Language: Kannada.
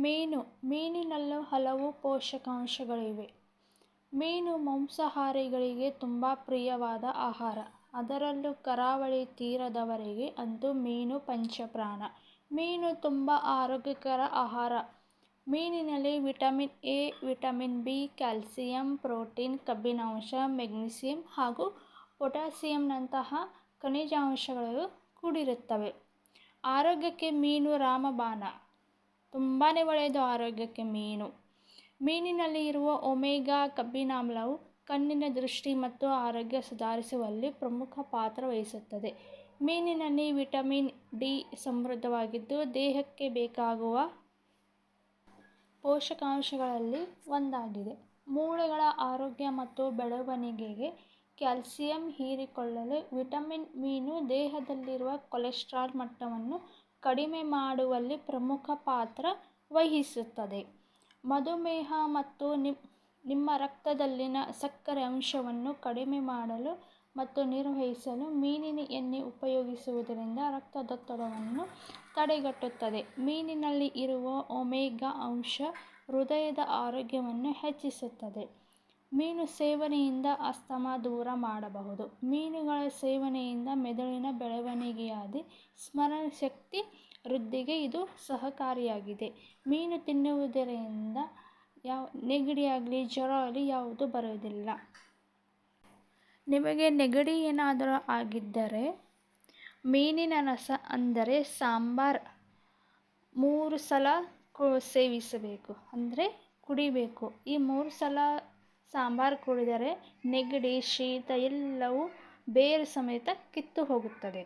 ಮೀನು, ಮೀನಿನಲ್ಲೂ ಹಲವು ಪೋಷಕಾಂಶಗಳಿವೆ. ಮೀನು ಮಾಂಸಾಹಾರಿಗಳಿಗೆ ತುಂಬ ಪ್ರಿಯವಾದ ಆಹಾರ. ಅದರಲ್ಲೂ ಕರಾವಳಿ ತೀರದವರಿಗೆ ಅಂತೂ ಮೀನು ಪಂಚಪ್ರಾಣ. ಮೀನು ತುಂಬ ಆರೋಗ್ಯಕರ ಆಹಾರ. ಮೀನಿನಲ್ಲಿ vitamin A, vitamin B, calcium, protein, ಕಬ್ಬಿಣಾಂಶ, ಮೆಗ್ನೀಸಿಯಂ ಹಾಗೂ ಪೊಟ್ಯಾಸಿಯಂನಂತಹ ಖನಿಜಾಂಶಗಳು ಕೂಡಿರುತ್ತವೆ. ಆರೋಗ್ಯಕ್ಕೆ ಮೀನು ರಾಮಬಾಣ. ತುಂಬಾ ಒಳ್ಳೆಯದು ಆರೋಗ್ಯಕ್ಕೆ ಮೀನು. ಮೀನಿನಲ್ಲಿ ಇರುವ ಒಮೆಗಾ ಕಬ್ಬಿನಾಮ್ಲವು ಕಣ್ಣಿನ ದೃಷ್ಟಿ ಮತ್ತು ಆರೋಗ್ಯ ಸುಧಾರಿಸುವಲ್ಲಿ ಪ್ರಮುಖ ಪಾತ್ರ ವಹಿಸುತ್ತದೆ. ಮೀನಿನಲ್ಲಿ ವಿಟಮಿನ್ ಡಿ ಸಮೃದ್ಧವಾಗಿದ್ದು, ದೇಹಕ್ಕೆ ಬೇಕಾಗುವ ಪೋಷಕಾಂಶಗಳಲ್ಲಿ ಒಂದಾಗಿದೆ. ಮೂಳೆಗಳ ಆರೋಗ್ಯ ಮತ್ತು ಬೆಳವಣಿಗೆಗೆ ಕ್ಯಾಲ್ಸಿಯಂ ಹೀರಿಕೊಳ್ಳಲು ವಿಟಮಿನ್ ಮೀನು ದೇಹದಲ್ಲಿರುವ ಕೊಲೆಸ್ಟ್ರಾಲ್ ಮಟ್ಟವನ್ನು ಕಡಿಮೆ ಮಾಡುವಲ್ಲಿ ಪ್ರಮುಖ ಪಾತ್ರ ವಹಿಸುತ್ತದೆ. ಮಧುಮೇಹ ಮತ್ತು ನಿಮ್ಮ ರಕ್ತದಲ್ಲಿನ ಸಕ್ಕರೆ ಅಂಶವನ್ನು ಕಡಿಮೆ ಮಾಡಲು ಮತ್ತು ನಿರ್ವಹಿಸಲು ಮೀನಿನ ಎಣ್ಣೆ ಉಪಯೋಗಿಸುವುದರಿಂದ ರಕ್ತದೊತ್ತಡವನ್ನು ತಡೆಗಟ್ಟುತ್ತದೆ. ಮೀನಿನಲ್ಲಿ ಇರುವ ಒಮೆಗಾ ಅಂಶ ಹೃದಯದ ಆರೋಗ್ಯವನ್ನು ಹೆಚ್ಚಿಸುತ್ತದೆ. ಮೀನು ಸೇವನೆಯಿಂದ ಆಸ್ತಮಾ ದೂರ ಮಾಡಬಹುದು. ಮೀನುಗಳ ಸೇವನೆಯಿಂದ ಮೆದುಳಿನ ಬೆಳವಣಿಗೆಯಾದಿ ಸ್ಮರಣಶಕ್ತಿ ವೃದ್ಧಿಗೆ ಇದು ಸಹಕಾರಿಯಾಗಿದೆ. ಮೀನು ತಿನ್ನುವುದರಿಂದ ಯಾವ ನೆಗಡಿಯಾಗಲಿ ಜ್ವರ ಆಗಲಿ ಯಾವುದು ಬರುವುದಿಲ್ಲ. ನಿಮಗೆ ನೆಗಡಿ ಏನಾದರೂ ಆಗಿದ್ದರೆ, ಮೀನಿನ ರಸ ಅಂದರೆ ಸಾಂಬಾರು ಮೂರು ಸಲ ಸೇವಿಸಬೇಕು ಅಂದರೆ ಕುಡಿಬೇಕು. ಈ ಮೂರು ಸಲ ಸಾಂಬಾರು ಕುಡಿದರೆ ನೆಗಡಿ, ಶೀತ ಎಲ್ಲವೂ ಬೇರೆ ಸಮೇತ ಕಿತ್ತು ಹೋಗುತ್ತದೆ.